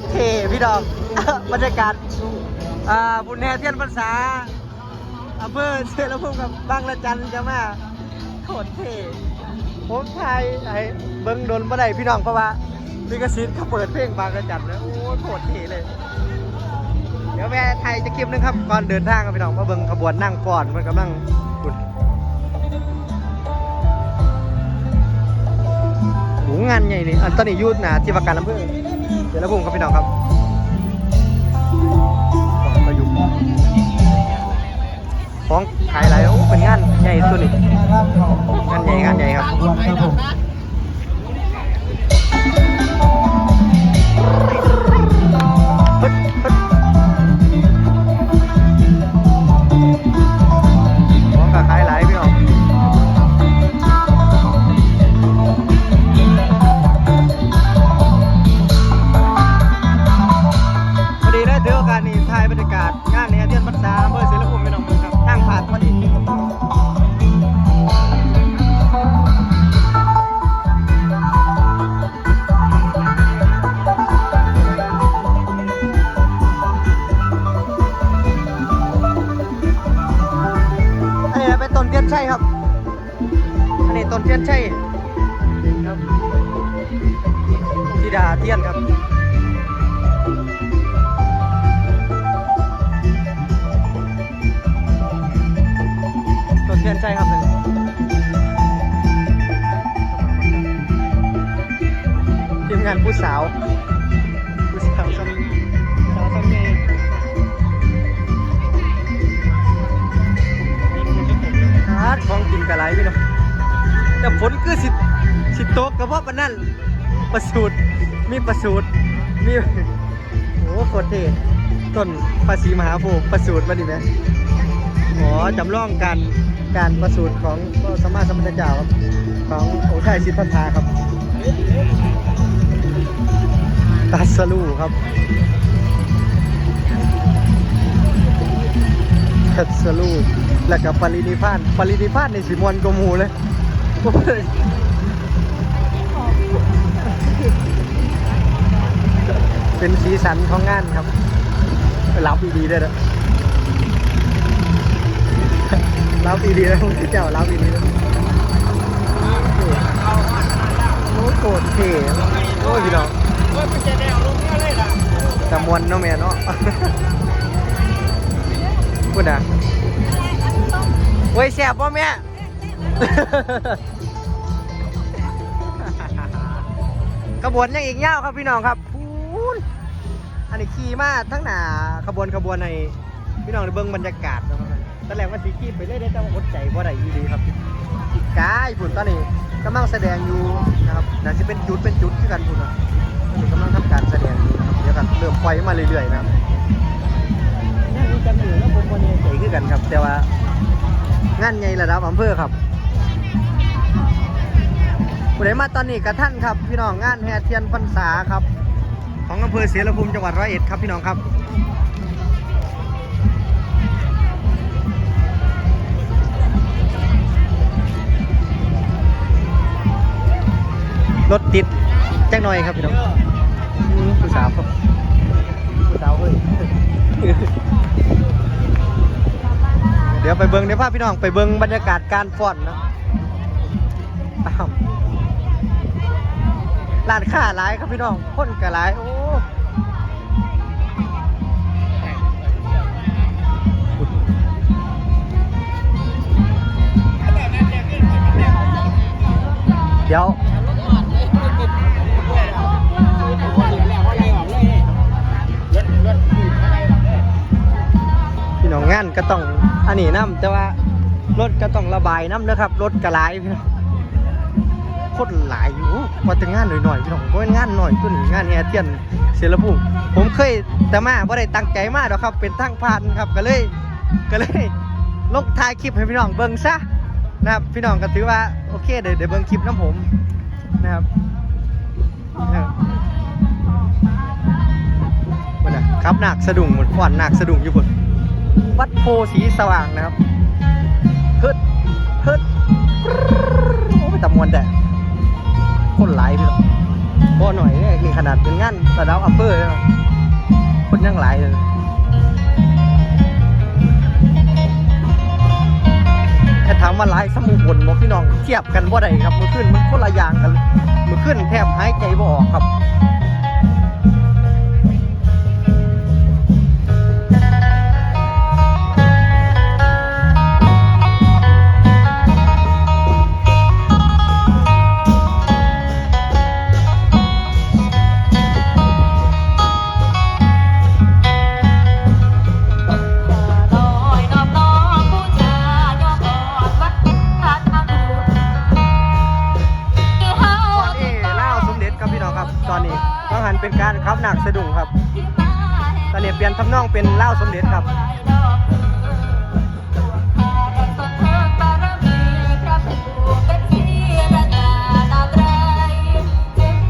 ตรเท่พี่ดอก บรรยากาศอ่าบุญแห่เทียนพรรษาอำเภอเชลภูมิกับบางละจันจะมาโคตรเท่ผมไทยไอ้เบิ้งโดนบ่ได้พี่น้องเพราะว่าลิขสิทธิ์เขาเปิดเพลงบางละจันนะโอ้โคตรเท่เลย เดี๋ยวแม่ไทยจะคลิปนึงครับก่อนเดินทางครับพี่น้องมาเบิ่งขบวนนั่งก่อนมันกำลังขุดโหงานใหญ่นี่อันตอนนี้ยูดนะที่ว่าการอำเภอ เดี๋ยวระบุครับพี่น้องครับประยุกต์ของขายอะไรโอ้เป็นงานใหญ่สุดนี่งานใหญ่งานใหญ่ครับาสนี้ถ่ายบรรยากาศงานในอาเทียนพรรษาอำเภอศิลปุมพี่น้องมืองครับทางผ่านพอดีอันนี้เป็นต้นเทียนชัยครับ อันนี้ต้นเทียนชัยครับธิดาเทียนครับ ทีมงานผู้สาวสาวสามีสาวสามีฮาร์ดของกินกระไรพี่น้องแต่ฝนคือสิสิตกกระเพาะปนั่นประสูตรมีประสูตรมีโอ้โคตรเท่ต้นภาษีมหาโพธิ์ประสูตรมาดิแม่หมอจำลองการการประสูติของสมมาสัมพุทธเจ้าครับของโองค์ชายสิทธัตถะครับ ตัสลูครับตัสลูแล้วก็ปรินิพานปรินิพานในสีมวนกมูเลยเป็นสีสันของงานครับ รับดีๆด้วยนะรับดีๆนะมึงเจ้ารับดีๆนะโอ้โกรธเท่โอ้ยพี่น้อง เฮ้ยมันจะได้องเนี่ยเลยล่ะตะมวนเนาะแม่เนาะพูดอะโอ้ยแสบป่ะแม่ขบวนยังอีกยาวครับพี่น้องครับพูนอันนี้ขี่มาทั้งหนาขบวนขบวนในพี่น้องเบิ่งบรรยากาศนะครับตอนแรกว่าสีขีไปเลยได้แต่ว่าอดใจว่าได้อีดีครับอีกกายพุ่นตอนนี้กำลังแสดงอยู่นะครับน่าจะเป็นจุดเป็นจุดที่กันพุ่นอะ อนนี้กำลังทำการแสดงอยู่นะครับเดี๋ยวกันเริ่มปล่อยมาเรื่อยๆนะครับงานนี้จำอยู่แล้วผมวันนี้ใจขึ้นกันครับ แต่ว่างานใหญ่ระดับอำเภอครับผู้ใดมาตอนนี้กับท่านครับพี่น้องงานแห่เทียนพรรษาครับ ของอำเภอเสรภูมิจังหวัดร้อยเอ็ดครับพี่น้องครับรถติด จักหน่อยครับพี่น้องผู้สาวครับผู้สาวเฮ้ยเดี๋ยวไปเบิ้งเดี๋ยวพาพี่น้องไปเบิ้งบรรยากาศการฟ้อนนะตามร้านค้าหลายครับพี่น้องคนก็หลายโอ้ งานก็ต้องอันนี้น้ำแต่ว่ารถก็ต้องระบายน้ำนะครับ รถกระไรพี่น้องโคตรหลายอยู่พอถึงงานหน่อยๆพี่น้องเพราะงานหน่อยตัวนี้งานแอร์เทียนเสรภูมิผมเคยแต่มาไ่ได้ตั้งใจมาดอกครับ เป็นทางผ่านครับก็เลยก็เลยลงถ่ายคลิปให้พี่น้องเบิ่งซะนะครับพี่น้องก็ถือว่าโอเคเดี๋ยวเดี๋ยวเบิ่งคลิปน้ำผมนะครับขับมันนะครับหนักสะดุ้งหมดขวัญหนักสะดุ้งอยู่บน วัดโพสีสว่างนะครับเฮิดเฮิดโอ้ไปตำมวนแต่คนหลายพี่น้องบ่หน่อยเนี่ยนี่ขนาดเป็นงานระดับอำเภอเลยคนยังหลายเลยแต่ถามว่าหลายสมุบนบอกพี่น้องเทียบกันบ่ได้ครับเมื่อคืนมันคนละอย่างกันเมื่อคืนแทบหายใจบ่ออกครับ นารขับหนักสะดุ้งครับ ตอนนี้เปลี่ยนทำนองเป็นเล่าสมเด็จครับ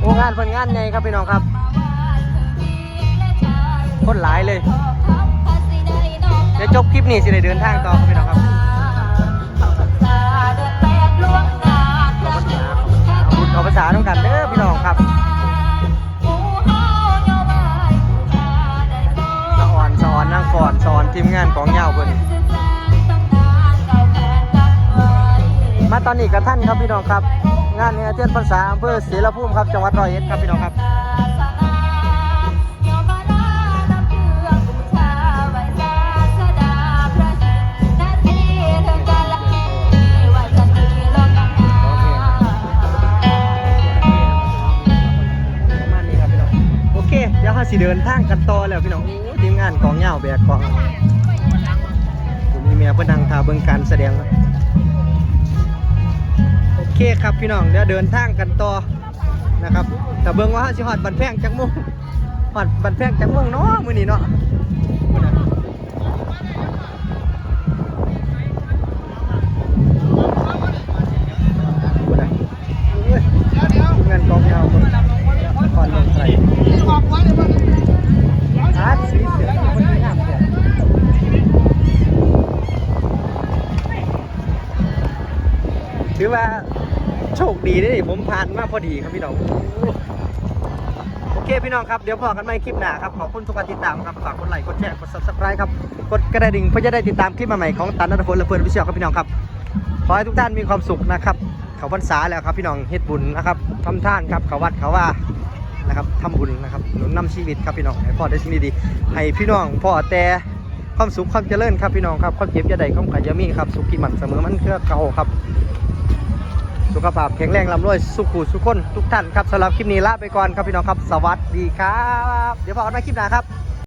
โอ้งานเพิ่นงานใหญ่ครับพี่น้องครับ คนหลายเลย เดี๋ยวจบคลิปนี้สิได้เดินทางต่อครับพี่น้องครับพูดเอภาษาต้องกันเด้อพี่น้องครับ ทีมงานของเงาเพิ่นมาตอนนี้กับท่านครับพี่น้องครับ งานนี้เทียนภาษาอำเภอศรีละพุ่มครับจังหวัดร้อยเอ็ดครับพี่น้องครับ สิเดินทางกันต่อแล้วพี่น้องโอ้ทีมงานกองเหงาแบกกองผมมีเมียเพื่อนังทาเบิ่งการแสดงโอเคครับพี่น้องเดี๋ยวเดินทางกันต่อนะครับแต่เบิ่งว่าเราสิฮอดบันแพงจักโมงหอดบันแพงจักโมงเนาะมื้อนี้เนาะ ว่าโชคดีได้ผมผ่านมาพอดีครับพี่น้อง โอเคพี่น้องครับ เดี๋ยวพอกันใหม่คลิปหน้าครับ ขอบคุณทุกการติดตามครับ ฝากกดไลค์กดแชร์กด subscribe ครับ กดกระดิ่งเพื่อจะได้ติดตามคลิปใหม่ๆของตันนัทพลและเพื่อนวิเชียรครับพี่น้องครับ ขอให้ทุกท่านมีความสุขนะครับเขาพรรษาแล้วครับพี่น้องเฮ็ดบุญนะครับทำท่านครับเขาวัดเขาว่านะครับทำบุญนะครับหนุนนำชีวิตครับพี่น้องให้พ่อได้สิ่งดีๆให้พี่น้องพ่อแต่ความสุขความเจริญครับพี่น้องครับความเจ็บจะได้ความขายามีครับสุขีมันเสมอมันเครือเก่าครับ สุขภาพแข็งแรงลำรวยสุขุสุขคนทุกท่านครับสำหรับคลิปนี้ลาไปก่อนครับพี่น้องครับ สวัสดีครับ เดี๋ยวพอกันใหม่คลิปหน้าครับ